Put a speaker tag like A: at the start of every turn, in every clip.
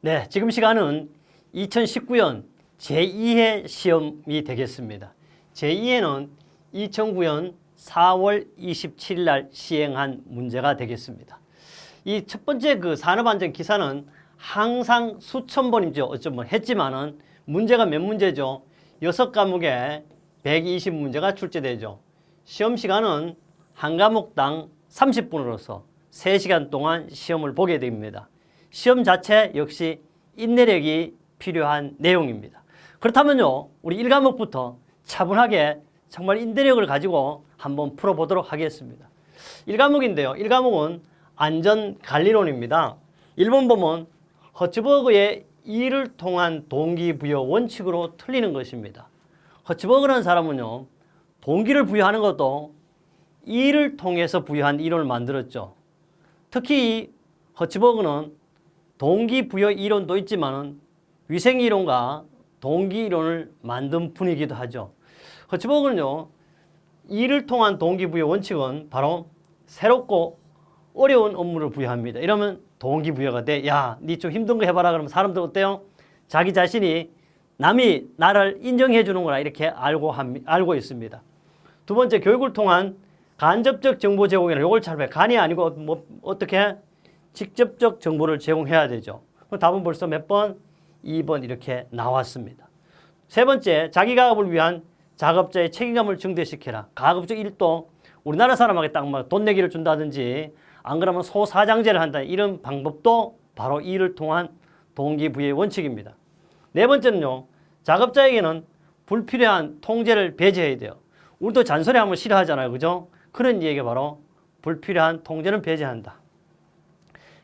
A: 네, 지금 시간은 2019년 제2회 시험이 되겠습니다. 제2회는 2009년 4월 27일 날 시행한 문제가 되겠습니다. 이 첫 번째 그 산업안전 기사는 항상 수천 번이죠. 어쩌면 했지만은 문제가 몇 문제죠? 여섯 과목에 120문제가 출제되죠. 시험 시간은 한 과목당 30분으로서 3시간 동안 시험을 보게 됩니다. 시험 자체 역시 인내력이 필요한 내용입니다. 그렇다면요, 우리 1과목부터 차분하게 정말 인내력을 가지고 한번 풀어보도록 하겠습니다. 1과목인데요. 1과목은 안전관리론입니다. 1번 보면 허츠버그의 이를 통한 동기부여 원칙으로 틀리는 것입니다. 허츠버그라는 사람은요, 동기를 부여하는 것도 이를 통해서 부여한 이론을 만들었죠. 특히 이 허츠버그는 동기부여 이론도 있지만은 위생 이론과 동기 이론을 만든 분이기도 하죠. 허츠버그는요, 이를 통한 동기부여 원칙은 바로 새롭고 어려운 업무를 부여합니다. 이러면 동기부여가 돼. 야, 니 좀 힘든 거 해봐라. 그러면 사람들 어때요? 자기 자신이 남이 나를 인정해 주는구나 이렇게 알고 합, 알고 있습니다. 두 번째 교육을 통한 간접적 정보 제공이라 이걸 잘 봐요. 간이 아니고 뭐 어떻게 직접적 정보를 제공해야 되죠. 그럼 답은 벌써 몇 번? 2번 이렇게 나왔습니다. 세 번째, 자기 가업을 위한 작업자의 책임감을 증대시켜라. 가급적 일도 우리나라 사람에게 딱돈 내기를 준다든지 안 그러면 소사장제를 한다. 이런 방법도 바로 이를 통한 동기부여의 원칙입니다. 네 번째는요. 작업자에게는 불필요한 통제를 배제해야 돼요. 우리도 잔소리하면 싫어하잖아요. 그죠? 그런 얘기가 바로 불필요한 통제는 배제한다.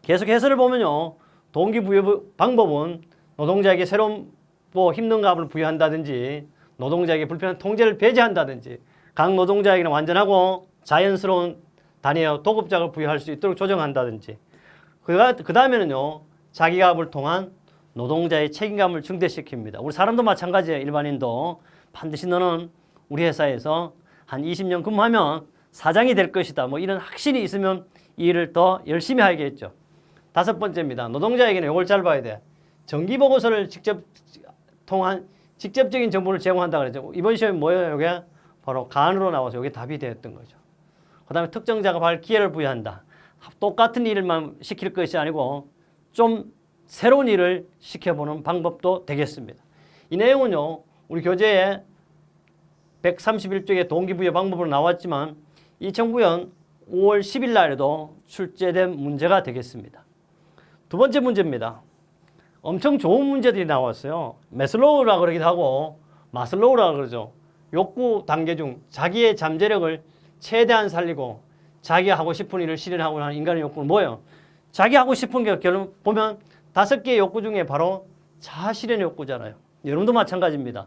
A: 계속 해설을 보면요. 동기부여 방법은 노동자에게 새로운 뭐 힘든 값을 부여한다든지 노동자에게 불필요한 통제를 배제한다든지 각 노동자에게는 완전하고 자연스러운 단위의 도급작을 부여할 수 있도록 조정한다든지 그 다음에는요. 자기 값을 통한 노동자의 책임감을 증대시킵니다. 우리 사람도 마찬가지예요. 일반인도 반드시 너는 우리 회사에서 한 20년 근무하면 사장이 될 것이다. 뭐 이런 확신이 있으면 이 일을 더 열심히 하겠죠. 다섯 번째입니다. 노동자에게는 이걸 잘 봐야 돼. 정기 보고서를 직접 통한 직접적인 정보를 제공한다 그랬죠. 이번 시험이 뭐예요? 이게 바로 간으로 나와서 이게 답이 되었던 거죠. 그다음에 특정 작업할 기회를 부여한다. 똑같은 일만 시킬 것이 아니고 좀 새로운 일을 시켜보는 방법도 되겠습니다. 이 내용은요, 우리 교재에 131쪽의 동기부여 방법으로 나왔지만 2009년 5월 10일 날에도 출제된 문제가 되겠습니다. 두 번째 문제입니다. 엄청 좋은 문제들이 나왔어요. 메슬로우라 그러기도 하고 마슬로우라 그러죠. 욕구 단계 중 자기의 잠재력을 최대한 살리고 자기가 하고 싶은 일을 실현하고 하는 인간의 욕구는 뭐예요? 자기 하고 싶은 게 결론 보면 다섯 개의 욕구 중에 바로 자아 실현 욕구잖아요. 여러분도 마찬가지입니다.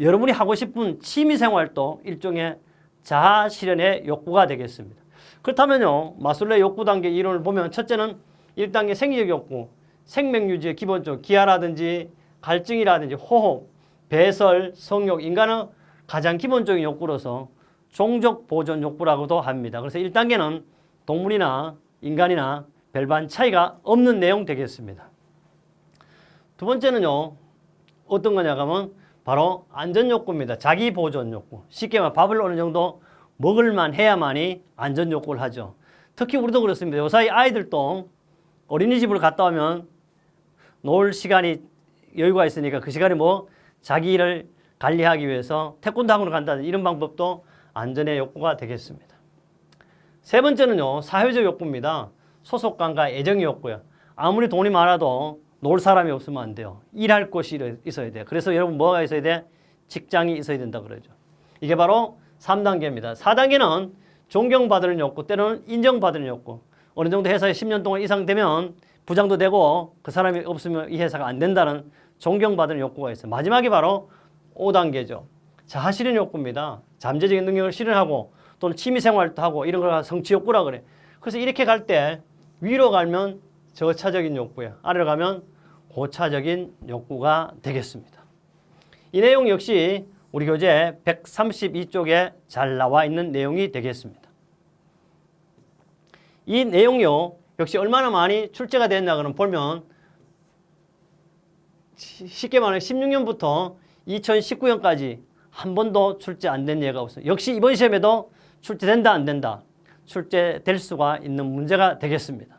A: 여러분이 하고 싶은 취미 생활도 일종의 자아 실현의 욕구가 되겠습니다. 그렇다면요. 마슬로의 욕구 단계 이론을 보면 첫째는 1단계 생리적 욕구, 생명 유지의 기본적 기하라든지 갈증이라든지 호흡, 배설, 성욕, 인간은 가장 기본적인 욕구로서 종족 보존 욕구라고도 합니다. 그래서 1단계는 동물이나 인간이나 별반 차이가 없는 내용 되겠습니다. 두 번째는요. 어떤 거냐 하면 바로 안전 욕구입니다. 자기 보존 욕구. 쉽게 말하면 밥을 어느 정도 먹을만 해야만이 안전 욕구를 하죠. 특히 우리도 그렇습니다. 요사이 아이들도 어린이집을 갔다 오면 놀 시간이 여유가 있으니까 그 시간에 뭐 자기 를 관리하기 위해서 태권도 학원을 간다든 이런 방법도 안전의 욕구가 되겠습니다. 세 번째는요. 사회적 욕구입니다. 소속감과 애정의 욕구요. 아무리 돈이 많아도 놀 사람이 없으면 안 돼요. 일할 곳이 있어야 돼요. 그래서 여러분 뭐가 있어야 돼? 직장이 있어야 된다 그러죠. 이게 바로 3단계입니다. 4단계는 존경받는 욕구, 때로는 인정받는 욕구. 어느 정도 회사에 10년 동안 이상 되면 부장도 되고 그 사람이 없으면 이 회사가 안 된다는 존경받는 욕구가 있어요. 마지막이 바로 5단계죠. 자아 실현 욕구입니다. 잠재적인 능력을 실현하고 또는 취미 생활도 하고 이런 걸 성취 욕구라 그래. 그래서 이렇게 갈 때 위로 가면 저차적인 욕구야. 아래로 가면 고차적인 욕구가 되겠습니다. 이 내용 역시 우리 교재 132쪽에 잘 나와 있는 내용이 되겠습니다. 이 내용요 역시 얼마나 많이 출제가 됐나 그럼 보면 시- 쉽게 말하면 16년부터 2019년까지 한 번도 출제 안 된 예가 없어요. 역시 이번 시험에도 출제된다 안 된다. 출제될 수가 있는 문제가 되겠습니다.